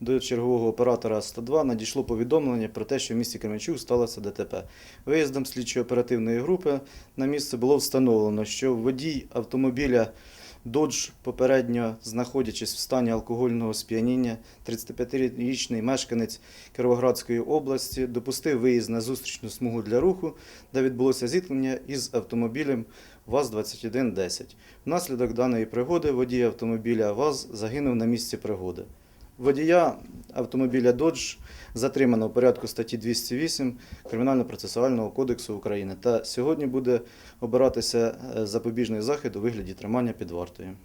до чергового оператора 102 надійшло повідомлення про те, що в місті Кременчук сталося ДТП. Виїздом слідчо-оперативної групи на місце було встановлено, що водій автомобіля Dodge, попередньо знаходячись в стані алкогольного сп'яніння, 35-річний мешканець Кіровоградської області, допустив виїзд на зустрічну смугу для руху, де відбулося зіткнення із автомобілем ВАЗ-2110. Внаслідок даної пригоди водій автомобіля ВАЗ загинув на місці пригоди. Водія автомобіля Dodge затримано у порядку статті 208 Кримінально-процесуального кодексу України та сьогодні буде обиратися е, запобіжний захід у вигляді тримання під вартою.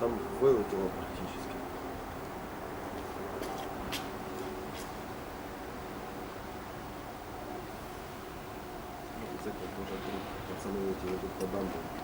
там вылетело практически. Ну, кстати, тоже пацаны эти идут по дамбам.